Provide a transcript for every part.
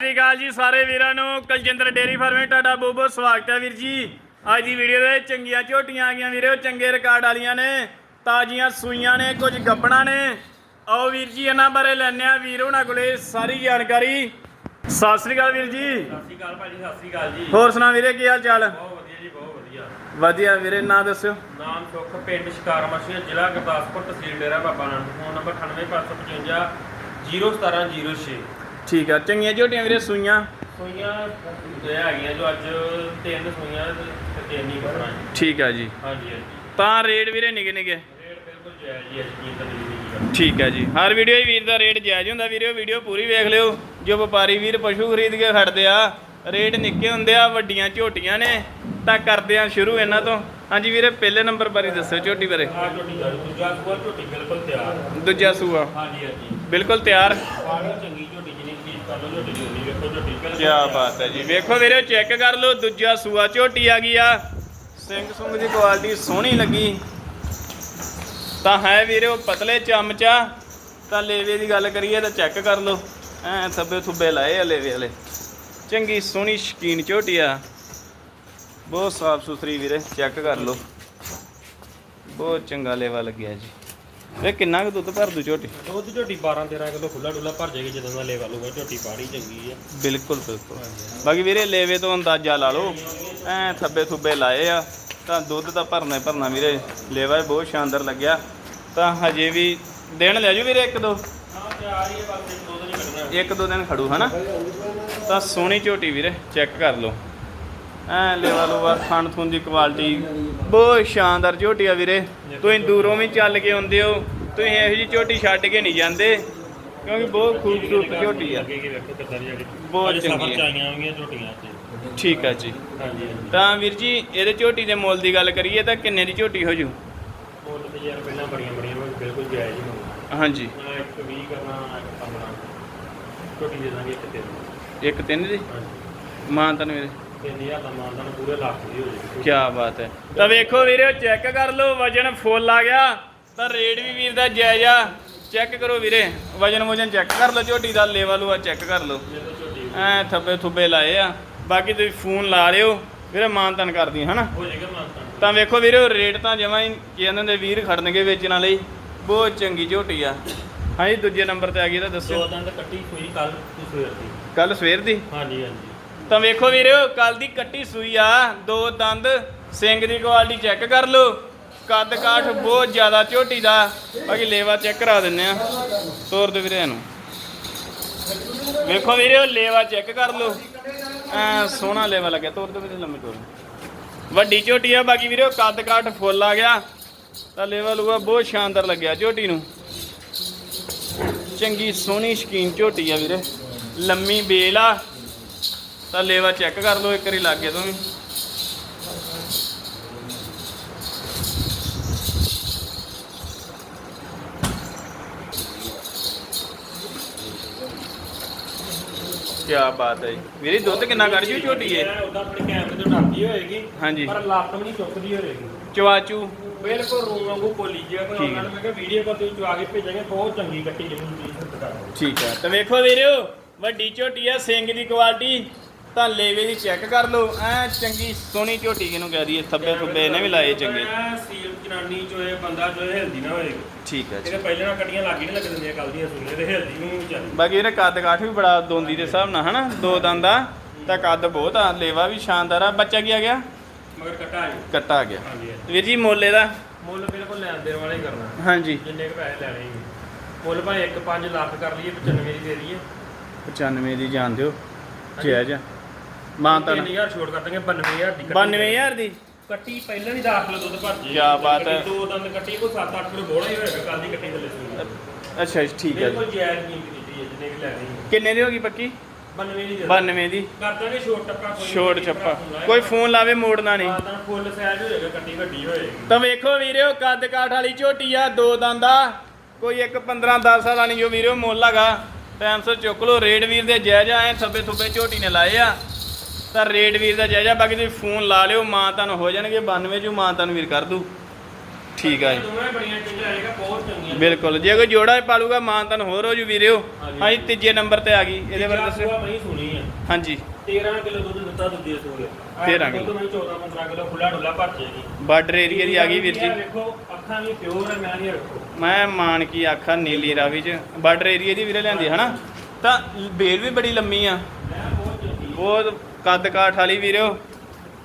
ਸਤਿ ਸ਼੍ਰੀ ਅਕਾਲ ਜੀ ਸਾਰੇ ਵੀਰਾਂ ਨੂੰ। ਕਲਜਿੰਦਰ ਡੇਰੀ ਫਾਰਮੇ ਤੁਹਾਡਾ ਬਹੁਤ ਬਹੁਤ ਸਵਾਗਤ ਹੈ ਵੀਰ ਜੀ। ਅੱਜ ਦੀ ਵੀਡੀਓ ਦੇ ਚੰਗੀਆਂ ਝੋਟੀਆਂ ਆ ਗਈਆਂ ਵੀਰੇ ਉਹ ਚੰਗੇ ਰਿਕਾਰਡ ਵਾਲੀਆਂ ਨੇ ਤਾਜ਼ੀਆਂ ਸੂਈਆਂ ਨੇ ਕੁਝ ਗੱਬਣਾ ਨੇ। ਆਓ ਵੀਰ ਜੀ ਇਹਨਾਂ ਬਾਰੇ ਲੈਣੇ ਆ ਵੀਰ ਉਹਨਾਂ ਕੋਲੇ ਸਾਰੀ ਜਾਣਕਾਰੀ। ਸਤਿ ਸ਼੍ਰੀ ਅਕਾਲ ਵੀਰ ਜੀ। ਸਤਿ ਸ਼੍ਰੀ ਅਕਾਲ ਭਾਜੀ ਸਤਿ ਸ਼੍ਰੀ ਅਕਾਲ ਜੀ। ਹੋਰ ਸੁਣਾ ਵੀਰੇ ਕੀ ਹਾਲ ਚਾਲ? ਬਹੁਤ ਵਧੀਆ ਜੀ ਬਹੁਤ ਵਧੀਆ। ਵਧੀਆ ਵੀਰੇ ਨਾਂ ਦੱਸਿਓ। ਨਾਮ ਸੁੱਖ ਪਿੰਡ ਸ਼ਿਕਾਰ ਮਸ਼ੀਨ ਜ਼ਿਲ੍ਹਾ ਗੁਰਦਾਸਪੁਰ ਤਹਿਸੀਲ ਡੇਰਾ ਬਾਬਾ ਨਾਨਕ ਫੋਨ ਨੰਬਰ 98555 01706 ਠੀਕ ਆ ਚੰਗੀਆਂ ਝੋਟੀਆਂ ਵੀਰੇ ਸੂਈਆਂ? ਸੂਈਆਂ ਇਹ ਹੈਗੀਆਂ ਜੋ ਅੱਜ ਤਿੰਨ ਸੂਈਆਂ ਤੇ ਤਿੰਨ ਹੀ ਕਰਨਾ ਜੀ। ਠੀਕ ਆ ਜੀ। ਹਾਂਜੀ ਹਾਂਜੀ। ਤਾਂ ਰੇਟ ਵੀਰੇ ਨਿੱਕੇ ਨਿੱਕੇ? ਰੇਟ ਬਿਲਕੁਲ ਜਾਇਜ਼ ਹੀ ਹੈ ਜੀ ਤਾਂ ਨਹੀਂ ਠੀਕ ਹੈ ਜੀ। ਹਰ ਵੀਡੀਓ ਹੀ ਵੀਰ ਦਾ ਰੇਟ ਜਾਇਜ਼ ਹੁੰਦਾ ਵੀਡੀਓ ਵੀਡੀਓ ਪੂਰੀ ਵੇਖ ਲਿਓ। ਜੋ ਵਪਾਰੀ ਵੀਰ ਪਸ਼ੂ ਖਰੀਦ ਕੇ ਖੜਦੇ ਆ ਰੇਟ ਨਿੱਕੇ ਹੁੰਦੇ ਆ ਵੱਡੀਆਂ ਝੋਟੀਆਂ ਨੇ ਤਾਂ ਕਰਦੇ ਆ ਸ਼ੁਰੂ ਇਹਨਾਂ ਤੋਂ। ਹਾਂਜੀ ਵੀਰੇ ਪਹਿਲੇ ਨੰਬਰ ਬਾਰੇ ਦੱਸਿਓ ਝੋਟੀ ਬਾਰੇ। ਝੋਟੀ ਦੂਜਾ ਸੂਆ ਝੋਟੀ ਬਿਲਕੁਲ ਤਿਆਰ। ਦੂਜਾ ਸੂਆ। ਹਾਂਜੀ ਹਾਂਜੀ। ਬਿਲਕੁਲ ਤਿਆਰ। ਚੰਗੀ ਕੀ ਬਾਤ ਹੈ ਜੀ। ਵੇਖੋ ਵੀਰੇ ਚੈੱਕ ਕਰ ਲਓ, ਦੂਜਾ ਸੂਆ ਝੋਟੀ ਆ ਗਈ ਆ। ਸਿੰਘ ਸੁੰਗ ਦੀ ਕੁਆਲਿਟੀ ਸੋਹਣੀ ਲੱਗੀ। ਤਾਂ ਹੈ ਵੀਰੇ ਉਹ ਪਤਲੇ ਚਮਚਾ। ਤਾਂ ਲੇਵੇ ਦੀ ਗੱਲ ਕਰੀਏ ਤਾਂ ਚੈੱਕ ਕਰ ਲਓ। ਐ ਥੱਬੇ ਥੁੱਬੇ ਲਾਏ ਆ ਲੇਵੇ ਵਾਲੇ। ਚੰਗੀ ਸੋਹਣੀ ਸ਼ਕੀਨ ਝੋਟੀ ਆ। ਬਹੁਤ ਸਾਫ਼ ਸੁਥਰੀ ਵੀਰੇ ਚੈੱਕ ਕਰ ਲਓ। ਬਹੁਤ ਚੰਗਾ ਲੇਵਾ ਲੱਗਿਆ ਜੀ। ਵੇ ਕਿੰਨਾ ਕੁ ਦੁੱਧ ਭਰ ਦੂ ਝੋਟੀ? ਦੁੱਧ ਝੋਟੀ 12 13 ਕਿਲੋ ਖੁੱਲਾ ਡੁੱਲਾ ਭਰ ਜਾਏਗੀ ਜਦੋਂ ਦਾ ਲੇਵਾ ਲੂਗਾ ਝੋਟੀ ਪਾੜੀ ਚੰਗੀ ਹੈ ਬਿਲਕੁਲ ਬਿਲਕੁਲ। ਬਾਕੀ ਵੀਰੇ ਲੇਵੇ ਤੋਂ ਅੰਦਾਜ਼ਾ ਲਾ ਲਓ ਐ ਥੱਬੇ ਥੁੱਬੇ ਲਾਏ ਆ ਤਾਂ ਦੁੱਧ ਤਾਂ ਭਰਨਾ ਹੀ ਭਰਨਾ ਵੀਰੇ। ਲੇਵਾ ਬਹੁਤ ਸ਼ਾਨਦਾਰ ਲੱਗਿਆ। ਤਾਂ ਹਜੇ ਵੀ ਦਿਨ ਲੈ ਜੂ ਵੀਰੇ ਇੱਕ ਦੋ? ਇੱਕ ਦੋ ਦਿਨ ਖੜੂ ਹਨਾ? ਤਾਂ ਸੋਹਣੀ ਝੋਟੀ ਵੀਰੇ ਚੈੱਕ ਕਰ ਲਓ। ਐ ਲੇਵਾ ਲੋਵਾ ਥਣ ਥੁਣ ਦੀ ਕੁਆਲਿਟੀ ਬਹੁਤ ਸ਼ਾਨਦਾਰ ਝੋਟੀ ਆ ਵੀਰੇ। ਤੁਸੀਂ ਦੂਰੋਂ ਵੀ ਚੱਲ ਕੇ ਆਉਂਦੇ ਹੋ ਤੁਸੀਂ ਇਹੋ ਜੀ ਝੋਟੀ ਛੱਡ ਕੇ ਨਹੀਂ ਜਾਂਦੇ ਕਿਉਂਕਿ ਬਹੁਤ ਖੂਬਸੂਰਤ ਝੋਟੀ ਆ। ਬਹੁਤ ਚੰਗੀ ਠੀਕ ਆ ਜੀ। ਤਾਂ ਵੀਰ ਜੀ ਇਹਦੇ ਝੋਟੀ ਦੇ ਮੁੱਲ ਦੀ ਗੱਲ ਕਰੀਏ ਤਾਂ ਕਿੰਨੇ ਦੀ ਝੋਟੀ ਹੋ ਜੂ? ਮੁੱਲ ਤੇ ਯਾਰ ਪਹਿਲਾਂ ਬੜੀਆਂ ਬੜੀਆਂ ਮੈਂ ਬਿਲਕੁਲ ਜਾਇਜ਼ ਹੀ ਮੰਗਦਾ ਹਾਂਜੀ। ਇੱਕ 20 ਕਰਨਾ ਨਾ ਇੱਕ 15 ਝੋਟੀ ਦੇ ਦਾਂਗੇ ਇੱਕ ਤਿੰਨ। ਇੱਕ ਤਿੰਨ ਦੀ? ਹਾਂਜੀ। ਮਾਂ ਤਾਂ ਮੇਰੇ ਤਿੰਨ ਹਜ਼ਾਰ ਦਾ ਮਾਨਦਾਨ ਪੂਰੇ ਲੱਖ ਦੀ ਹੋ ਜਾਏਗੀ ਕੀ ਬਾਤ ਹੈ। ਤਾਂ ਵੇਖੋ ਵੀਰੇ ਚੈੱਕ ਕਰ ਲਓ ਵਜਨ ਫੁੱਲ ਆ ਗਿਆ। ਤਾਂ ਰੇਟ ਵੀ ਵੀਰ ਦਾ ਜਾਇਜ਼ ਆ। ਚੈੱਕ ਕਰੋ ਵੀਰੇ ਵਜਨ ਵਜਨ ਚੈੱਕ ਕਰ ਲਓ ਝੋਟੀ ਦਾ ਲੈਵਲ ਉਹ ਚੈੱਕ ਕਰ ਲਓ। ਐ ਥੱਬੇ ਥੁੱਬੇ ਲਾਏ ਆ। ਬਾਕੀ ਤੁਸੀਂ ਫੋਨ ਲਾ ਲਿਓ ਵੀਰੇ ਮਾਨ ਤਨ ਕਰਦੀ ਹਨਾ? ਹੋ ਜਾਏਗਾ ਤਾਂ ਵੇਖੋ ਵੀਰੇ ਉਹ ਰੇਟ ਤਾਂ ਜਮਾਂ ਹੀ ਕਹਿੰਦੇ ਨੇ ਵੀਰ ਖੜਨਗੇ ਵੇਚਣ ਵਾਲੇ ਹੀ। ਬਹੁਤ ਚੰਗੀ ਝੋਟੀ ਆ। ਹਾਂਜੀ ਦੂਜੇ ਨੰਬਰ ਤੇ ਆ ਗਈ ਤਾਂ ਦੋ ਦੱਸਿਓ ਦੰਦ ਕੱਟੀ ਸੂਈ ਕੱਲ ਦੀ ਸਵੇਰ ਦੀ। ਕੱਲ ਸਵੇਰ ਦੀ? ਹਾਂਜੀ ਹਾਂਜੀ। ਤਾਂ ਵੇਖੋ ਵੀਰੇ ਕੱਲ ਦੀ ਕੱਟੀ ਸੂਈ ਆ। ਦੋ ਦੰਦ ਸਿੰਗ ਦੀ ਕੁਆਲਿਟੀ ਚੈੱਕ ਕਰ ਲਓ। ਕੱਦ ਕਾਠ ਬਹੁਤ ਜ਼ਿਆਦਾ ਝੋਟੀ ਦਾ। ਬਾਕੀ ਲੇਵਾ ਚੈੱਕ ਕਰਾ ਦਿੰਨੇ ਆ। ਤੋਰ ਦੇ ਵੀਰੇ ਇਹਨੂੰ। ਵੇਖੋ ਵੀਰੇ, ਲੇਵਾ ਚੈੱਕ ਕਰ ਲਓ। ਐ ਸੋਹਣਾ ਲੇਵਾ ਲੱਗਿਆ। ਤੋਰ ਦੇ ਵੀਰੇ ਲੰਮੇ ਤੋਰ। ਵੱਡੀ ਝੋਟੀ ਆ, ਬਾਕੀ ਵੀਰੇ ਉਹ ਕੱਦ ਕਾਠ ਫੁੱਲ ਆ ਗਿਆ। ਤਾਂ ਲੇਵਾ ਲੂਆ ਬਹੁਤ ਸ਼ਾਨਦਾਰ ਲੱਗਿਆ ਝੋਟੀ ਨੂੰ। ਚੰਗੀ ਸੋਹਣੀ ਸ਼ਕੀਨ ਝੋਟੀ ਆ ਵੀਰੇ। ਲੰਮੀ ਬੇਲ ਆ। ਤਾਂ ਲੇਵਾ ਚੈੱਕ ਕਰ ਲਓ ਇੱਕ ਵਾਰੀ ਲਾਗੇ ਤੋਂ ਵੀ। ਕੀ ਬਾਤ ਹੈ ਜੀ। ਵੀਰੇ ਦੁੱਧ ਕਿੰਨਾ ਕੱਢ ਜੂ ਝੋਟੀ ਏ ਉਹਦਾ ਆਪਣੇ ਕੈਮਰੇ ਤੋਂ ਡਰਦੀ ਹੋਏਗੀ ਹਾਂਜੀ। ਪਰ ਲੱਤ ਵੀ ਨਹੀਂ ਚੁੱਕਦੀ ਹੋਏਗੀ। ਚਵਾਚੂ। ਬਿਲਕੁਲ ਰੂਮ ਵਾਂਗੂ ਬੋਲੀ ਕੋਈ ਠੀਕ ਉਹਨਾਂ ਨੂੰ ਮੈਂ ਕਿਹਾ ਵੀਡੀਓ ਕਾਲ ਤੇ ਚਵਾ ਕੇ ਭੇਜਾਂਗੇ ਬਹੁਤ ਚੰਗੀ ਕੱਟੀ ਦਿਓ ਠੀਕ ਹੈ। ਤਾਂ ਵੇਖੋ ਵੀਰਿਓ ਵੱਡੀ ਝੋਟੀ ਆ ਸਿੰਘ ਦੀ ਕੁਆਲਿਟੀ ਤਾਂ ਲੇਵੇ ਦੀ ਚੈੱਕ ਕਰ ਲਓ। ਐ ਚੰਗੀ ਸੋਹਣੀ ਝੋਟੀ ਕਿਹਨੂੰ ਕਹਿ ਦਈਏ ਥੱਬੇ ਥੁੱਬੇ ਇਹਨੇ ਵੀ ਲਾਏ ਚੰਗੇ। ਸੀਲ ਜਨਾਨੀ ਚੋਏ ਬੰਦਾ ਚੋਏ ਹਿਲਦੀ ਨਾ ਹੋਏਗੀ ਠੀਕ ਹੈ ਜੀ। ਇਹਦੇ ਪਹਿਲਾਂ ਕੱਟੀਆਂ ਲੱਗ ਹੀ ਨਹੀਂ ਲੱਗ ਦਿੰਦੀਆਂ ਕੱਲ ਦੀਆਂ ਸੁਣਨੇ ਤੇ ਹਿਲਦੀ ਨੂੰ ਚੱਲ। ਬਾਕੀ ਇਹਨੇ ਕੱਦ ਕਾਠ ਵੀ ਬੜਾ ਦੋਂਦੀ ਦੇ ਹਿਸਾਬ ਨਾਲ ਹਨਾ? ਦੋ ਦੰਦ ਆ ਤਾਂ ਕੱਦ ਬਹੁਤ ਆ ਲੇਵਾ ਵੀ ਸ਼ਾਨਦਾਰ ਆ। ਬੱਚਾ ਕੀ ਆ ਗਿਆ? ਮਗਰ ਕੱਟਾ ਹੈ ਕੱਟਾ ਆ ਗਿਆ। ਹਾਂਜੀ। ਵੀਰ ਜੀ ਮੁੱਲ ਇਹਦਾ? ਮੁੱਲ ਬਿਲਕੁਲ ਲੈਣ ਦੇਣ ਵਾਲੇ ਹੀ ਕਰਨਾ। ਹਾਂਜੀ। ਜਿੰਨੇ ਕੁ ਪੈਸੇ ਲੈਣੇ ਹੀ ਮੁੱਲ ਭਾਵੇਂ 1.5 ਲੱਖ ਕਰ ਲਈਏ 95 ਦੀ ਦੇ ਦਈਏ। 95 ਦੀ ਜਾਣ ਦਿਓ। ਜਾਇਜ਼ ਆ। ਮਾਂ ਤਾਂ 3000 ਛੋਟ ਕਰ ਦਾਂਗੇ 92000 ਦੀ ਕੱਟੀ। 92000 ਦੀ? ਕੱਟੀ ਪਹਿਲਾਂ ਹੀ ਦਾਖਲ ਦੁੱਧ ਭਰ ਜੀ ਕਿਆ ਬਾਤ ਹੈ। ਦੋ ਦੰਦ ਕੱਟੀ ਕੋ 7-8 ਕਿਲੋ ਬੋੜਾ ਹੀ ਹੋਏਗਾ ਕੱਲ ਦੀ ਕੱਟੀ ਥੱਲੇ ਸੂਈ। ਅੱਛਾ ਜੀ, ਠੀਕ ਹੈ। ਜੀ ਬਿਲਕੁਲ ਜਾਇਜ਼ ਕੀਮਤ ਕੀਤੀ ਹੈ ਜਿੰਨੇ ਵੀ ਲੈਣੀ ਹੈ ਕਿੰਨੇ ਦੀ ਹੋ ਗਈ ਪੱਕੀ? 92 ਦੀ ਦੇ ਦਾਂਗੇ। 92 ਦੀ। ਕਰ ਦਾਂਗੇ ਛੋਟ ਟੱਪਾ ਕੋਈ ਛੋਟ ਛੱਪਾ। ਕੋਈ ਫੋਨ ਲਾਵੇ ਮੋੜਨਾ ਨਹੀਂ। ਤਾਂ ਫੁੱਲ ਸਾਈਜ਼ ਹੋਏਗਾ ਕੱਟੀ ਵੱਡੀ ਹੋਏਗੀ ਤਾਂ ਵੇਖੋ ਵੀਰਿਓ ਕੱਦ ਕਾਠ ਵਾਲੀ ਝੋਟੀ ਆ ਦੋ ਦੰਦਾ ਕੋਈ ਇੱਕ 15 10 ਸਾਲਾਂ ਨਹੀਂ ਜੋ ਵੀਰਿਓ ਮੁੱਲ ਹੈਗਾ ਟਾਈਮ ਸਿਰ ਚੁੱਕ ਲੋ ਰੇਡ ਵੀਰ ਦੇ ਜਾਇਜ਼ ਆ ਐ ਥੱਬੇ ਥੁੱਬੇ ਝੋਟੀ ਨੇ ਲਾਏ ਆ। ਤਾਂ ਰੇਡ ਵੀਰ ਦਾ ਜਾਇਜ਼ ਬਾਕੀ ਤੁਸੀਂ ਫੋਨ ਲਾ ਲਿਓ ਮਾਂ ਤੁਹਾਨੂੰ ਹੋ ਜਾਣਗੇ 92 ਚੋਂ ਮਾਂ ਤੁਹਾਨੂੰ ਵੀਰ ਕਰ ਦੂ। ਠੀਕ ਆ ਜੀ। ਦੋਵੇਂ ਬੜੀਆਂ ਚੀਜ਼ਾਂ ਆਏਗਾ ਬਹੁਤ ਚੰਗੀਆਂ। ਬਿਲਕੁਲ ਜੇ ਕੋਈ ਜੋੜਾ ਪਾਲੂਗਾ ਮਾਨ ਤਨ ਹੋਰ ਹੋ ਜੂ ਵੀਰਿਓ। ਹਾਂਜੀ। ਤੀਜੇ ਨੰਬਰ ਤੇ ਆ ਗਈ ਇਹਦੇ ਬਾਰੇ ਮੈਂ ਸੁਣੀ ਆ। ਹਾਂਜੀ। 13 ਕਿਲੋ ਦੁੱਧ ਦਿੱਤਾ ਦੂਜੇ ਸੂਏ। 13 ਕਿਲੋ। ਦੁੱਧ ਮੈਂ 14 15 ਕਿਲੋ ਖੁੱਲਾ ਡੁੱਲਾ ਭਰ ਜਾਏਗੀ ਬਾਰਡਰ ਏਰੀਆ ਦੀ ਆ ਗਈ ਵੀਰ ਜੀ। ਵੇਖੋ ਅੱਖਾਂ ਵੀ ਪਿਓਰ ਹੈ ਮੈਂ ਨਹੀਂ ਰੱਖੋ। ਮੈਂ ਮਾਨ ਕੀ ਆਖਾਂ ਨੀਲੀ ਰਾਵੀ ਚ। ਬਾਰਡਰ ਏਰੀਆ ਦੀ ਵੀਰੇ ਲਿਆਂਦੀ ਹਨਾ? ਤਾਂ ਬੇਲ ਵੀ ਬੜੀ ਲੰਮੀ ਆ। ਮੈਂ ਬਹੁਤ ਕੱਦ ਕਾਠ ਵਾਲੀ ਵੀਰਿਓ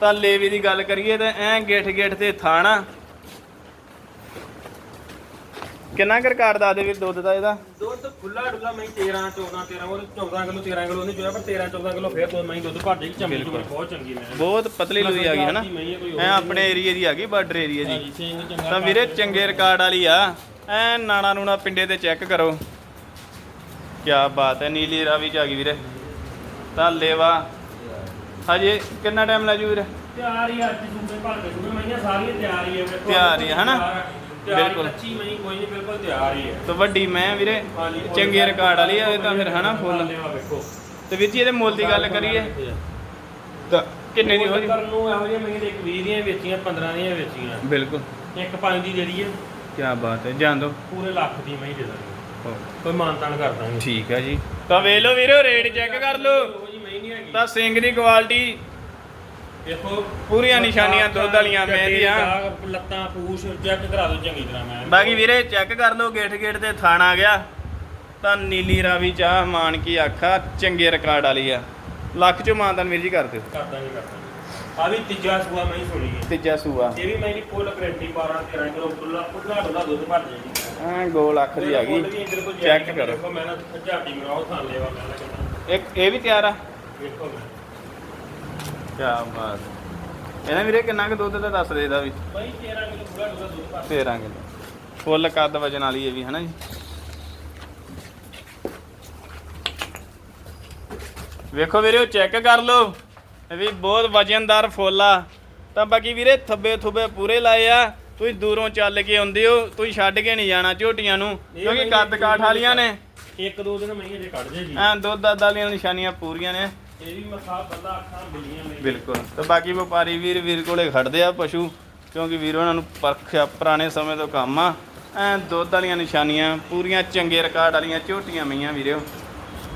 ਤਾਂ ਲੇਵੀ ਦੀ ਗੱਲ ਕਰੀਏ ਤਾਂ ਐ ਗਿੱਠ ਗਿੱਠ ਤੇ ਥਾਣਾ। ਕਿੰਨਾ ਕਰ ਕਾਟ ਦਾ ਦੇ ਵੀਰ ਦੁੱਧ ਦਾ ਇਹਦਾ? ਦੁੱਧ ਖੁੱਲਾ ਡੁੱਲਾ ਮੈਂ 13 14 13 ਉਹ 14 ਕਿਲੋ 13 ਕਿਲੋ ਨਹੀਂ ਚੋਇਆ ਪਰ 13 14 ਕਿਲੋ ਫੇਰ ਦੁੱਧ ਮੈਂ ਦੁੱਧ ਭਰ ਬਿਲਕੁਲ। ਚਮੜੀ ਬਹੁਤ ਚੰਗੀ ਮੈਂ। ਬਹੁਤ ਪਤਲੀ ਲੋਈ ਆ ਗਈ ਹਨਾ? ਐ ਆਪਣੇ ਏਰੀਆ ਦੀ ਆ ਗਈ ਬਾਰਡਰ ਏਰੀਆ ਦੀ। ਚੰਗਾ ਤਾਂ ਵੀਰੇ ਚੰਗੇ ਰਿਕਾਰਡ ਵਾਲੀ ਆ। ਐ ਨਾਣਾ ਨੂਣਾ ਪਿੰਡੇ ਤੇ ਚੈੱਕ ਕਰੋ। ਕੀ ਬਾਤ ਹੈ ਨੀਲੀ ਰਾਵੀ ਚ ਆ ਗਈ ਵੀਰੇ। ਤਾਂ ਲੇਵਾ ਹਜੇ ਕਿੰਨਾ ਟਾਈਮ ਲੱਜੂ ਵੀਰੇ? ਤਿਆਰ ਹੀ ਆ, ਅੱਜ ਸੂਬੇ ਭਰ ਕੇ ਸੂਬੇ ਮਈਆਂ ਸਾਰੀਆਂ ਤਿਆਰ ਹੀ ਆ ਤਿਆਰ ਹੀ ਆ, ਹਨਾ? ਬਿਲਕੁਲ। ਕੱਚੀ ਮਈ ਕੋਈ ਨਹੀਂ ਬਿਲਕੁਲ ਤਿਆਰ ਹੀ ਹੈ ਤਾਂ ਵੱਡੀ ਮੈਂ ਵੀਰੇ ਚੰਗੇ ਰਿਕਾਰਡ ਵਾਲੀ ਆ ਇਹ ਤਾਂ ਫਿਰ ਹਨਾ ਫੁੱਲ। ਵੇਖੋ ਤੇ ਵੀਰ ਜੀ ਇਹਦੇ ਮੁੱਲ ਦੀ ਗੱਲ ਕਰੀਏ। ਤਾਂ ਕਿੰਨੇ ਦੀ ਹੋ ਜੀ ਕਰਨ ਨੂੰ ਇਹੋ ਮਈਆਂ ਦੇ ਇੱਕ 20 ਦੀਆਂ ਵੇਚੀਆਂ 15 ਦੀਆਂ ਵੇਚੀਆਂ। ਬਿਲਕੁਲ। ਇੱਕ ਪੰਜ ਦੀ ਜਿਹੜੀ ਹੈ ਕੀ ਬਾਤ ਹੈ ਜਾਣ ਦੋ ਪੂਰੇ ਲੱਖ ਦੀ ਮਈ ਦੇ ਦਾਂਗੇ। ਕੋਈ ਮਾਨਤਾਨ ਕਰ ਦਾਂਗੇ। ਠੀਕ ਹੈ ਜੀ। ਤਾਂ ਵੇਖ ਲਓ ਵੀਰੋ ਰੇਟ ਚੈੱਕ ਕਰ ਲਓ। ਤਾਂ ਸਿੰਘ ਦੀ ਕੁਆਲਿਟੀ ਦੇਖੋ ਪੂਰੀਆਂ ਨਿਸ਼ਾਨੀਆਂ ਦੁੱਧ ਵਾਲੀਆਂ ਮੈਂ ਦੀਆਂ ਲੱਤਾਂ ਪੂਛ ਚੈੱਕ ਕਰਾ ਦਿਓ ਚੰਗੀ ਤਰ੍ਹਾਂ ਮੈਂ। ਬਾਕੀ ਵੀਰੇ ਚੈੱਕ ਕਰ ਲਓ ਗੇਟ ਗੇਟ ਤੇ ਥਾਣ ਆ ਗਿਆ। ਤਾਂ ਨੀਲੀ ਰਾਵੀ ਚਾਹ ਮਾਨ ਕੀ ਆਖਾ ਚੰਗੇ ਰਿਕਾਰਡ ਵਾਲੀ ਆ। ਲੱਖ ਚੋਂ ਮਾਨਦਾਨ ਵੀਰ ਜੀ ਕਰ ਦਿਓ। ਕਰ ਦਾਂਗੇ ਕਰ ਦਾਂਗੇ। ਆ ਵੀ ਤੀਜਾ ਸੂਆ ਮੈਂ ਸੁਣੀ ਹੈ। ਤੀਜਾ ਸੂਆ। ਇਹ ਵੀ ਮੈਂ ਫੁੱਲ ਗਰੰਟੀ 12 13 ਕਿਲੋ ਖੁੱਲਾ ਖੁੱਲਾ ਡੁੱਲਾ ਦੁੱਧ ਭਰ ਜਾਏਗੀ। ਐ ਗੋਲ ਅੱਖ ਦੀ ਆ ਗਈ। ਚੈੱਕ ਕਰੋ। ਦੇਖੋ ਮੈਂ ਨਾ ਝਾਟੀ ਮਰਾਓ ਥਾਂ ਲੈਵਾ ਮੈਂ ਇੱਕ ਇਹ ਵੀ ਤਿਆਰ ਆ? ਕੀ ਬਾਤ। ਇਹਨਾਂ ਵੀਰੇ ਕਿੰਨਾ ਕੁ ਦੁੱਧ ਦਾ ਦੱਸ ਦੇ ਇਹਦਾ ਵੀ? ਬਈ 13 ਕਿਲੋ ਡੁੱਲਾ ਦੁੱਧ ਭਰ 13 ਕਿਲੋ। ਫੁੱਲ ਕੱਦ ਵਜਨ ਵਾਲੀ ਇਹ ਵੀ ਹਨਾ ਜੀ? ਵੇਖੋ ਵੀਰੇ ਚੈੱਕ ਕਰ ਲਓ। ਇਹ ਵੀ ਬਹੁਤ ਵਜਨਦਾਰ ਫੁੱਲ ਆ। ਤਾਂ ਬਾਕੀ ਵੀਰੇ ਥੱਬੇ ਥੁੱਬੇ ਪੂਰੇ ਲਾਏ ਆ। ਤੁਸੀਂ ਦੂਰੋਂ ਚੱਲ ਕੇ ਆਉਂਦੇ ਹੋ ਤੁਸੀਂ ਛੱਡ ਕੇ ਨਹੀਂ ਜਾਣਾ ਝੋਟੀਆਂ ਨੂੰ ਕਿਉਂਕਿ ਕੱਦ ਕਾਠ ਵਾਲੀਆਂ ਨੇ। ਇੱਕ ਦੋ ਦਿਨ ਮੈਂ ਜੇ ਕੱਢ ਜਾਏਗੀ। ਐ ਦੁੱਧ ਦੱਧ ਵਾਲੀਆਂ ਨਿਸ਼ਾਨੀਆਂ ਪੂਰੀਆਂ ਨੇ। ਇਹ ਵੀ ਮਸਾ ਬੰਦਾ ਅੱਖਾਂ ਬਿਲੀਆਂ ਮੇਰੀ ਬਿਲਕੁਲ। ਤੇ ਬਾਕੀ ਵਪਾਰੀ ਵੀਰ ਵੀਰ ਕੋਲੇ ਖੜਦੇ ਆ ਪਸ਼ੂ ਕਿਉਂਕਿ ਵੀਰ ਉਹਨਾਂ ਨੂੰ ਪਰਖਿਆ ਪੁਰਾਣੇ ਸਮੇਂ ਤੋਂ ਕੰਮ ਆ। ਐ ਦੁੱਧ ਵਾਲੀਆਂ ਨਿਸ਼ਾਨੀਆਂ ਪੂਰੀਆਂ ਚੰਗੇ ਰਿਕਾਰਡ ਵਾਲੀਆਂ ਝੋਟੀਆਂ ਮਈਆਂ ਵੀਰਿਓ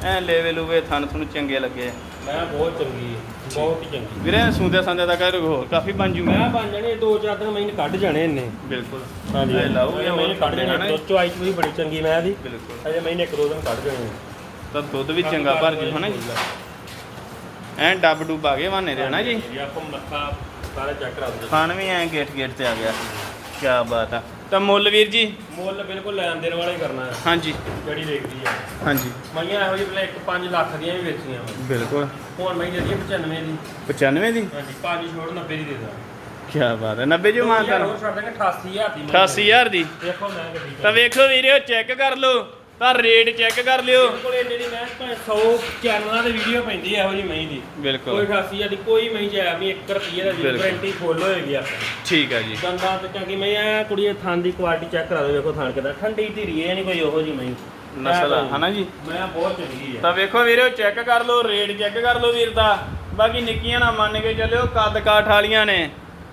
ਐ ਲੇਵੇ ਲੂਵੇ ਥਣ ਥਣ ਚੰਗੇ ਲੱਗੇ। ਮੈਂ ਬਹੁਤ ਚੰਗੀ ਬਹੁਤ ਹੀ ਚੰਗੀ। ਵੀਰੇ ਸੂੰਦੇ ਸੰਦੇ ਦਾ ਕਰ ਹੋਰ ਕਾਫੀ ਬਣ ਜੂਗਾ। ਮੈਂ ਬਣ ਜਾਣੇ ਦੋ ਚਾਰ ਦਿਨ ਮੈਂ ਕੱਢ ਜਾਣੇ ਇਹਨੇ। ਬਿਲਕੁਲ। ਹਾਂਜੀ। ਇਹ ਲਾਓ ਇਹ ਮੈਂ ਹੋਰ ਕੱਢ ਜਾਣੇ ਦੋ ਚੁਆਈ ਵੀ ਬੜੀ ਚੰਗੀ ਮੈਂ ਦੀ ਬਿਲਕੁਲ। ਅਜੇ ਮੈਂ ਇੱਕ ਦੋ ਦਿਨ ਕੱਢ ਜਾਣੇ। ਤਾਂ ਦੁੱਧ ਵੀ ਚੰਗਾ ਭਰ ਜੂ ਹਨਾ ਜੀ? ਐ ਡੱਬ ਡੁੱਬ ਆ ਗਏ ਵਾਨੇ ਦੇ ਹਨਾ ਜੀ? ਜੀ ਆਪਾਂ ਮੱਥਾ ਸਾਰਾ ਚੈੱਕ ਕਰਾ ਦਿੰਦੇ ਖਾਣ ਵੀ ਐ ਗੇਟ ਗੇਟ ਤੇ ਆ ਗਿਆ। ਕੀ ਬਾਤ ਆ। ਤਾਂ ਮੁੱਲ ਵੀਰ ਜੀ? ਮੁੱਲ ਬਿਲਕੁਲ ਲੈਣ ਦੇਣ ਵਾਲਾ ਹੀ ਕਰਨਾ ਹੈ। ਹਾਂਜੀ। ਜਿਹੜੀ ਦੇਖਦੀ ਆ। ਹਾਂਜੀ। ਮਈਆਂ ਇਹੋ ਜਿਹੀ ਇੱਕ 5 ਲੱਖ ਦੀਆਂ ਵੀ ਵੇਚੀਆਂ ਬਿਲਕੁਲ। ਹੁਣ ਮੈਂ ਜਿਹੜੀ 95 ਦੀ। 95 ਦੀ? ਹਾਂਜੀ ਪੰਜ ਛੋੜ 90 ਦੀ ਦੇ ਦਾਂ ਕੀ ਬਾਤ ਹੈ 90 ਜੋ ਮਾਨ ਕਰ ਹੋਰ ਛੱਡ ਦਾਂਗੇ 88000 ਦੀ 88000 ਦੀ। ਦੇਖੋ ਮੈਂ ਤਾਂ ਵੇਖੋ ਵੀਡੀਓ ਚੈੱਕ ਕਰ ਲਓ। ਤਾਂ ਰੇਟ ਚੈੱਕ ਕਰ ਲਿਓ। ਬਿਲਕੁਲ ਇੰਨੇ ਦੀ ਮੈਂ ਭਾਵੇਂ 100 ਚੈਨਲਾਂ ਤੇ ਵੀਡੀਓ ਪੈਂਦੀ ਹੈ ਇਹੋ ਜਿਹੀ ਮਹੀਂ ਦੀ। ਕੋਈ ਬਿਲਕੁਲ 88000 ਦੀ ਕੋਈ ਮਹੀਂ ਜਾਇਆ ਨਹੀਂ 1 ਰੁਪਈਏ ਦਾ ਬਿਲਕੁਲ। ਗਾਰੰਟੀ ਫੁੱਲ ਹੋਏਗੀ ਆਪਣੀ ਠੀਕ ਜੀ। ਦੰਦਾਂ ਤੇ ਚੰਗੀ ਆ ਕੁੜੀ ਥਾਂ ਦੀ ਕੁਆਲਿਟੀ ਚੈੱਕ ਕਰਾ ਦਿਓ ਵੇਖੋ ਥਾਂ ਕਿਦਾ। ਠੰਡੀ ਧੀਰੀ ਇਹ ਨਹੀਂ ਕੋਈ ਉਹੋ ਜੀ ਮਹੀਂ। ਨਸਲ ਆ, ਹਨਾ ਜੀ? ਮੈਂ ਬਹੁਤ ਚੰਗੀ ਹੈ ਤਾਂ ਵੇਖੋ ਵੀਡੀਓ ਚੈੱਕ ਕਰ ਲਓ ਰੇਟ ਚੈੱਕ ਕਰ ਲਓ ਵੀਰ ਦਾ। ਬਾਕੀ ਨਿੱਕੀਆਂ ਨਾ ਮੰਨ ਕੇ ਚੱਲਿਓ ਕੱਦ ਕਾਠ ਵਾਲੀਆਂ ਨੇ।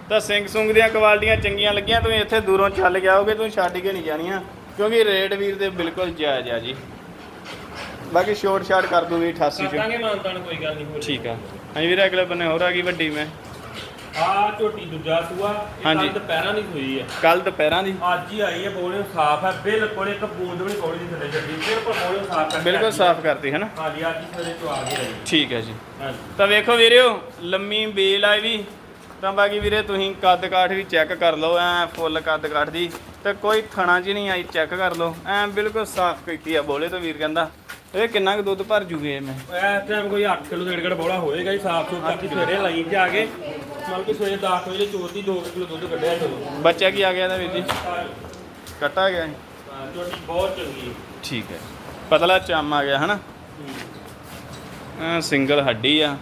ਤਾਂ ਸਿੰਘ ਸੁੰਗ ਦੀਆਂ ਕੁਆਲਟੀਆਂ ਚੰਗੀਆਂ ਲੱਗੀਆਂ ਤੁਸੀਂ ਇੱਥੇ ਦੂਰੋਂ ਚੱਲ ਕੇ ਆਓਗੇ ਤੁਸੀਂ ਛੱਡ ਕੇ ਨਹੀਂ ਜਾਣੀਆਂ। ਕਿਉਂਕਿ ਰੇਟ ਵੀਰ ਦੇ ਬਿਲਕੁਲ ਜਾਇਜ਼ ਆ ਜੀ। ਬਾਕੀ ਸ਼ੋਰਟ ਸ਼ਾਰਟ ਕਰ ਦੂਗੀ 88 ਚ। ਕਰਾਂਗੇ ਮਾਨਤਾਨ ਕੋਈ ਗੱਲ ਨਹੀਂ ਠੀਕ ਆ। ਹਾਂਜੀ ਵੀਰ ਅਗਲੇ ਬੰਨੇ ਹੋਰ ਆ ਗਈ ਵੱਡੀ ਮੈਂ। ਆ ਝੋਟੀ ਦੂਜਾ ਸੂਆ ਇਹ ਹਾਂਜੀ। ਕੱਲ ਦੁਪਹਿਰਾਂ ਦੀ ਸੂਈ ਹੈ ਕੱਲ ਦੁਪਹਿਰਾਂ ਦੀ। ਅੱਜ ਹੀ ਆਈ ਹੈ ਬੋਲੇ ਸਾਫ਼ ਹੈ ਬਿਲਕੁਲ ਇੱਕ ਬੂੰਦ ਵੀ ਨਹੀਂ ਕੋੜੀ ਦੀ ਥੱਲੇ ਚੱਲੀ। ਬਿਲਕੁਲ ਬੋਲੇ ਸਾਫ਼ ਕਰਕੇ ਬਿਲਕੁਲ ਹੈ। ਸਾਫ਼ ਕਰਤੀ ਹੈ ਨਾ? ਹਾਂਜੀ ਅੱਜ ਹੀ ਸਵੇਰੇ ਤੋਂ ਆ ਗਈ ਰਹੀ ਠੀਕ ਹੈ ਜੀ। ਹਾਂਜੀ। ਤਾਂ ਵੇਖੋ ਵੀਰਿਓ ਲੰਮੀ ਬੇਲ ਆਈ ਵੀ। ਤਾਂ ਬਾਕੀ ਵੀਰੇ ਤੁਸੀਂ ਕੱਦ ਕਾਠ ਵੀ ਚੈੱਕ ਕਰ ਲਓ ਐ ਫੁੱਲ ਕੱਦ ਕਾਠ ਦੀ। ਤੇ ਕੋਈ ਥਣਾ ਚ ਨਹੀਂ ਆਈ ਚੈੱਕ ਕਰ ਲਓ। ਐ ਬਿਲਕੁਲ ਸਾਫ਼ ਕੀਤੀ ਆ ਬੋਲੇ ਤੋਂ ਵੀਰ ਕਹਿੰਦਾ। ਇਹ ਕਿੰਨਾ ਕੁ ਦੁੱਧ ਭਰ ਜੂਗੇ ਮੈਂ? ਇਸ ਟਾਈਮ ਕੋਈ 8 ਕਿਲੋ ਡੇਢ ਕਿਲੋ ਬੋਲਾ ਹੋਏਗਾ ਜੀ ਸਾਫ਼ ਸੁਥਰਾ ਕਰਕੇ ਸਵੇਰੇ ਲਾਈ ਜਾ ਕੇ ਮਤਲਬ ਕਿ ਸਵੇਰੇ 10 ਵਜੇ ਚੋਰ ਦੀ 2 ਕਿਲੋ ਦੁੱਧ ਕੱਢਿਆ ਚਲੋ ਬੱਚਾ ਕੀ ਆ ਗਿਆ ਇਹਦਾ ਵੀਰ ਜੀ? ਕੱਟਾ ਗਿਆ ਜੀ? ਝੋਟੀ ਬਹੁਤ ਚੰਗੀ ਹੈ। ਠੀਕ ਹੈ। ਪਤਲਾ ਚਮ ਆ ਗਿਆ ਹਨਾ? ਐ ਸਿੰਗਲ ਹੱਡੀ ਆ।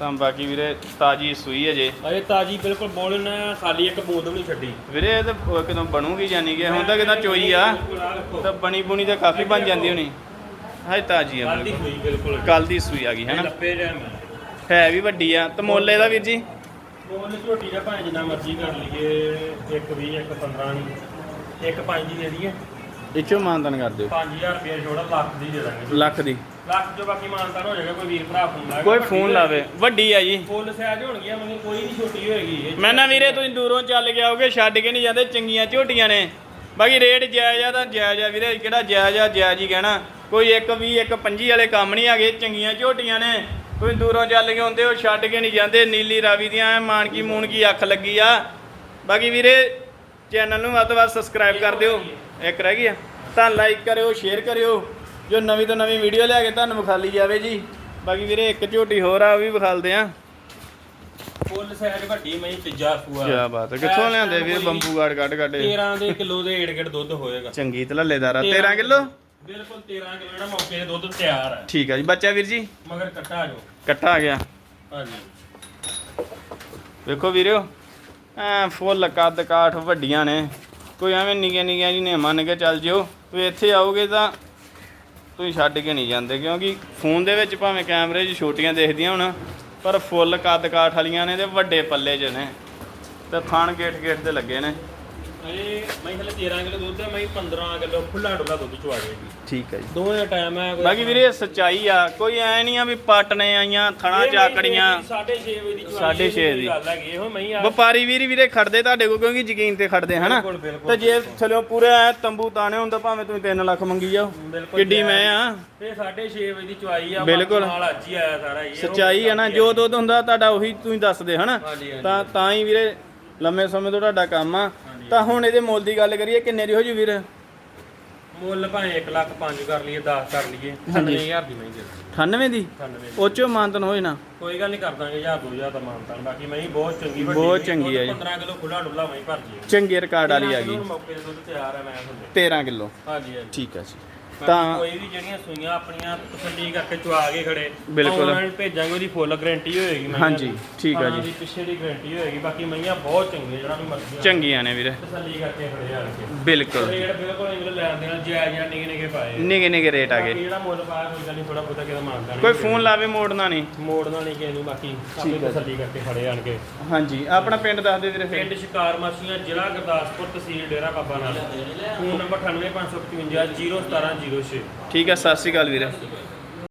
ਤਾਂ ਬਾਕੀ ਵੀਰੇ ਤਾਜੀ ਸੂਈ ਹੈ ਜੇ। ਅਜੇ ਤਾਜੀ ਬਿਲਕੁਲ ਬੋਲ ਨਾ ਖਾਲੀ ਇੱਕ ਬੂੰਦ ਵੀ ਨਹੀਂ ਛੱਡੀ। ਵੀਰੇ ਇਹ ਤਾਂ ਕਿਦੋਂ ਬਣੂਗੀ ਜਾਨੀ ਕਿ ਹੁਣ ਤਾਂ ਕਿਦਾਂ ਚੋਈ ਆ। ਤਾਂ ਬਣੀ ਬੁਣੀ ਤਾਂ ਕਾਫੀ ਬਣ ਜਾਂਦੀ ਹੋਣੀ। ਹਾਏ ਤਾਜੀ ਆ ਬਿਲਕੁਲ। ਕੱਲ ਦੀ ਸੂਈ ਆ ਗਈ ਹੈ ਨਾ ਹੈ ਵੀ ਵੱਡੀ ਆ। ਤੇ ਮੁੱਲ ਇਹਦਾ ਵੀਰ ਜੀ? ਮੁੱਲ ਝੋਟੀ ਦਾ ਭਾਵੇਂ ਜਿੰਨਾ ਮਰਜ਼ੀ ਕਰ ਲਈਏ ਇੱਕ 20 ਇੱਕ 15 ਨਹੀਂ ਇੱਕ 5 ਦੀ ਦੇ ਦਈਏ। ਇੱਚੋ ਮਾਨਤਨ ਕਰ ਦਿਓ। 5000 ਰੁਪਏ ਛੋੜਾ ਲੱਖ ਦੀ ਦੇ ਦਾਂਗੇ। ਲੱਖ ਦੀ। ਲੱਖ ਜੋ ਬਾਕੀ ਮਾਨਤਾਨ ਹੋ ਜਾਏਗਾ ਕੋਈ ਵੀਰ ਭਰਾ ਫੋਨ ਲਾਵੇ। ਕੋਈ ਫੋਨ ਲਾਵੇ। ਵੱਡੀ ਆ ਜੀ। ਫੁੱਲ ਸਾਈਜ਼ ਹੋਣਗੀਆਂ ਮਤਲਬ ਕੋਈ ਨਹੀਂ ਛੋਟੀ ਹੋਏਗੀ। ਮੈਂ ਨਾ ਵੀਰੇ ਤੁਸੀਂ ਦੂਰੋਂ ਚੱਲ ਕੇ ਆਓਗੇ ਛੱਡ ਕੇ ਨਹੀਂ ਜਾਂਦੇ ਚੰਗੀਆਂ ਝੋਟੀਆਂ ਨੇ। ਬਾਕੀ ਰੇਟ ਜਾਇਜ਼ ਆ ਤਾਂ ਜਾਇਜ਼ ਆ ਵੀਰੇ ਕਿਹੜਾ ਜਾਇਜ਼ ਆ ਜਾਇਜ਼ ਹੀ ਕਹਿਣਾ। ਕੋਈ 1 20 1 25 ਵਾਲੇ ਕੰਮ ਨਹੀਂ ਹੈਗੇ ਚੰਗੀਆਂ ਝੋਟੀਆਂ ਨੇ। ਤੁਸੀਂ ਦੂਰੋਂ ਚੱਲ ਕੇ ਆਉਂਦੇ ਹੋ ਛੱਡ ਕੇ ਨਹੀਂ ਜਾਂਦੇ ਨੀਲੀ ਰਾਵੀ ਦੀਆਂ ਮਾਨਕੀ ਮੂਨਕੀ ਅੱਖ ਲੱਗੀ ਆ। ਬਾਕੀ ਵੀਰੇ ਚੈਨਲ ਨੂੰ ਵੱਧ ਤੋਂ ਵੱਧ ਸਬਸਕ੍ਰਾਈਬ ਕਰ ਦਿਓ। ਇੱਕ ਰਹਿ ਗਈ ਆ। ਤਾਂ ਲਾਈਕ ਕਰਿਓ ਸ਼ੇਅਰ ਕਰਿਓ। ਜੋ ਨਵੀਂ ਤੋਂ ਨਵੀਂ ਵੀਡੀਓ ਲੈ ਕੇ ਤੁਹਾਨੂੰ ਵਿਖਾਲੀ ਜਾਵੇ ਜੀ। ਬਾਕੀ ਵੀਰੇ ਇੱਕ ਝੋਟੀ ਹੋਰ ਆ ਉਹ ਵੀ ਵਿਖਾਲਦੇ ਆ। ਫੁੱਲ ਸਾਈਜ਼ ਵੱਡੀ ਮੈਂ ਤੀਜਾ ਸੂਆ। ਕੀ ਬਾਤ ਹੈ। ਕਿੱਥੋਂ ਲਿਆਂਦੇ ਵੀਰ ਬੰਬੂ ਗਾੜ ਕੱਢ ਕੱਢ 13 ਦੇ ਕਿਲੋ ਦੇ ਏੜ ਗੇੜ ਦੁੱਧ ਹੋਏਗਾ। ਚੰਗੀ ਤਲੱਲੇਦਾਰ ਆ 13 ਕਿਲੋ? ਬਿਲਕੁਲ 13 ਕਿਲੋ ਜਿਹੜਾ ਮੌਕੇ ਤੇ ਦੁੱਧ ਤਿਆਰ ਹੈ। ਠੀਕ ਆ ਜੀ। ਬੱਚਾ ਵੀਰ ਜੀ? ਮਗਰ ਕੱਟਾ ਜੋ। ਇਕੱਠਾ ਆ ਗਿਆ। ਹਾਂਜੀ। ਵੇਖੋ ਵੀਰਿਓ ਐ ਫੁੱਲ ਕੱਦ ਕਾਠ ਵੱਡੀਆਂ ਨੇ। ਕੋਈ ਐਵੇਂ ਨਿੱਕੇ ਨਿੱਕੀਆਂ ਜੀ ਨੇ ਮੰਨ ਕੇ ਚੱਲ ਜਿਓ। ਤੁਸੀਂ ਇੱਥੇ ਆਓਗੇ ਤਾਂ ਤੁਸੀਂ ਛੱਡ ਕੇ ਨਹੀਂ ਜਾਂਦੇ, ਕਿਉਂਕਿ ਫੋਨ ਦੇ ਵਿੱਚ ਭਾਵੇਂ ਕੈਮਰੇ 'ਚ ਛੋਟੀਆਂ ਦਿਖਦੀਆਂ ਹੁਣ, ਪਰ ਫੁੱਲ ਕੱਦ ਕਾਠ ਵਾਲੀਆਂ ਨੇ ਤੇ ਵੱਡੇ ਪੱਲੇ 'ਚ ਨੇ ਤੇ ਥਣ ਗੇਟ ਗੇਟ ਤੇ ਲੱਗੇ ਨੇ। ਇਹ ਮੈਂ ਹਲੇ 13 ਕਿਲੋ ਦੁੱਧ ਹੈ ਮੈਂ 15 ਕਿਲੋ ਖੁੱਲਾ ਡੁੱਲਾ ਦੁੱਧ ਚਵਾ ਦੇਗੀ ਠੀਕ ਹੈ ਜੀ। ਦੋਵੇਂ ਦਾ ਟਾਈਮ ਹੈ ਕੋਈ ਬਾਕੀ ਵੀਰੇ ਇਹ ਸੱਚਾਈ ਆ ਕੋਈ ਐ ਨਹੀਂ ਆ ਵੀ ਪੱਟ ਨੇ ਆਈਆਂ ਥਣਾ ਇਹ ਚਾਕੜੀਆਂ। 6:30 ਵਜੇ ਦੀ ਚਵਾਈ ਸਾਢੇ ਛੇ ਦੀ। ਗੱਲ ਹੈਗੀ ਇਹੋ ਮੈਂ ਆ। ਵਪਾਰੀ ਵੀਰ ਵੀਰੇ ਖੜਦੇ ਤੁਹਾਡੇ ਕੋਲ ਕਿਉਂਕਿ ਯਕੀਨ ਤੇ ਖੜਦੇ ਹਨਾ। ਤੇ ਜੇ ਥੱਲੇ ਪੂਰਾ ਐ ਤੰਬੂ ਤਾਣੇ ਹੁੰਦਾ ਭਾਵੇਂ ਤੁਸੀਂ 3 ਲੱਖ ਮੰਗੀ ਜਾਓ। ਕਿੱਡੀ ਮੈਂ ਆ। ਇਹ 6:30 ਵਜੇ ਦੀ ਚਵਾਈ ਆ ਬਿਲਕੁਲ। ਨਾਲ ਅੱਜ ਹੀ ਆਇਆ ਸਾਰਾ ਇਹ ਸੱਚਾਈ ਆ ਨਾ ਜੋ ਦੁੱਧ ਹੁੰਦਾ ਤੁਹਾਡਾ ਉਹੀ ਤੁਸੀਂ ਦੱਸਦੇ ਹਨਾ। ਤਾਂ ਤਾਂ ਹੀ ਵੀਰੇ ਲੰਮੇ ਸਮੇਂ ਤੋਂ ਤੁਹਾਡਾ ਕੰਮ ਆ। ਤਾਂ ਹੁਣ ਇਹਦੇ ਮੁੱਲ ਦੀ ਗੱਲ ਕਰੀਏ ਕਿੰਨੇ ਦੀ ਹੋ ਜੂ ਵੀਰ? ਮੁੱਲ ਭਾਵੇਂ 1 ਲੱਖ 5 ਕਰ ਲਈਏ 10 ਕਰ ਲਈਏ। 97000 ਦੀ ਮਹਿੰਗੀ 98 ਦੀ? 98 ਉਹ ਚੋਂ ਮਾਨਤਨ ਹੋਏ ਨਾ ਕੋਈ ਗੱਲ ਨਹੀਂ ਕਰ ਦਾਂਗੇ 1000 2000 ਦਾ ਮਾਨਤਾਂ ਬਾਕੀ ਮੈਂ ਬਹੁਤ ਚੰਗੀ ਵੱਡੀ ਬਹੁਤ ਚੰਗੀ ਜੀ। 15 ਕਿਲੋ ਖੁੱਲਾ ਡੁੱਲਾ ਮੈਂ ਭਰ ਜੀ ਚੰਗੇ ਰਿਕਾਰਡ ਵਾਲੀ ਆ ਗਈ। ਮੌਕੇ ਤੇ ਦੁੱਧ ਤਿਆਰ ਹੈ ਮੈਂ ਹੁੰਦੇ। 13 ਕਿਲੋ। ਹਾਂਜੀ ਹਾਂਜੀ। ਠੀਕ ਆ ਜੀ। ਤਾਂ ਕੋਈ ਵੀ ਜਿਹੜੀਆਂ ਸੂਈਆਂ ਆਪਣੀਆਂ ਤਸੱਲੀ ਕਰਕੇ ਚੁਆ ਕੇ ਖੜੇ ਬਿਲਕੁਲ। ਉਹਨਾਂ ਨੂੰ ਭੇਜਾਂਗੇ ਉਹਦੀ ਫੁੱਲ ਗਾਰੰਟੀ ਹੋਏਗੀ ਮਈਆਂ ਹਾਂਜੀ, ਦੀ। ਠੀਕ ਆ ਹਾਂ, ਜੀ। ਉਹਦੀ ਪਿੱਛੇ ਦੀ ਗਾਰੰਟੀ ਹੋਏਗੀ ਬਾਕੀ ਮਈਆਂ ਬਹੁਤ ਚੰਗੀਆਂ ਜਿਹੜਾ ਨੂੰ ਮਰਜ਼ੀ ਆ। ਚੰਗੀਆਂ ਨੇ ਵੀਰੇ ਤਸੱਲੀ ਕਰਕੇ ਖੜੇ ਆ ਕੇ ਬਿਲਕੁਲ ਰੇਟ ਬਿਲਕੁਲ ਇੰਗਲ ਲੈਣ ਦੇਣਾ ਜਾਇਜ਼ ਜਾਂ ਨਿਗੇ ਨਿਗੇ ਪਾਏ ਨਿਗੇ ਨਿਗੇ ਰੇਟ ਆ ਬਾਕੀ ਗਏ ਜਿਹੜਾ ਮੁੱਲ ਪਾਇਆ ਕੋਈ ਗੱਲ ਨਹੀਂ ਥੋੜਾ ਬਹੁਤਾ ਕਿਹਦਾ ਮੰਗਦਾ ਕੋਈ ਫੋਨ ਲਾਵੇ ਮੋੜਨਾ ਨਹੀਂ ਮੋੜਨਾ ਨਹੀਂ ਕਿਸੇ ਨੂੰ ਬਾਕੀ ਆਪੇ ਠੀਕ। ਤਸੱਲੀ ਕਰਕੇ ਖੜੇ ਆਣ ਕੇ ਹਾਂਜੀ ਆਪਣਾ ਪਿੰਡ ਦੱਸ ਦੇ ਵੀਰੇ ਫਿਰ ਪਿੰਡ ਸ਼ਿਕਾਰ ਮਾਸੀਆਂ ਜ਼ਿਲ੍ਹਾ ਗੁਰਦਾਸਪੁਰ ਤਹਿਸੀਲ ਡੇਰਾ ਬਾਬਾ ਨਾਨਕ ਫੋਨ ਨੰਬਰ 98555 01706 ਠੀਕ ਹੈ ਸਤਿ ਸ਼੍ਰੀ ਅਕਾਲ ਵੀਰੇ।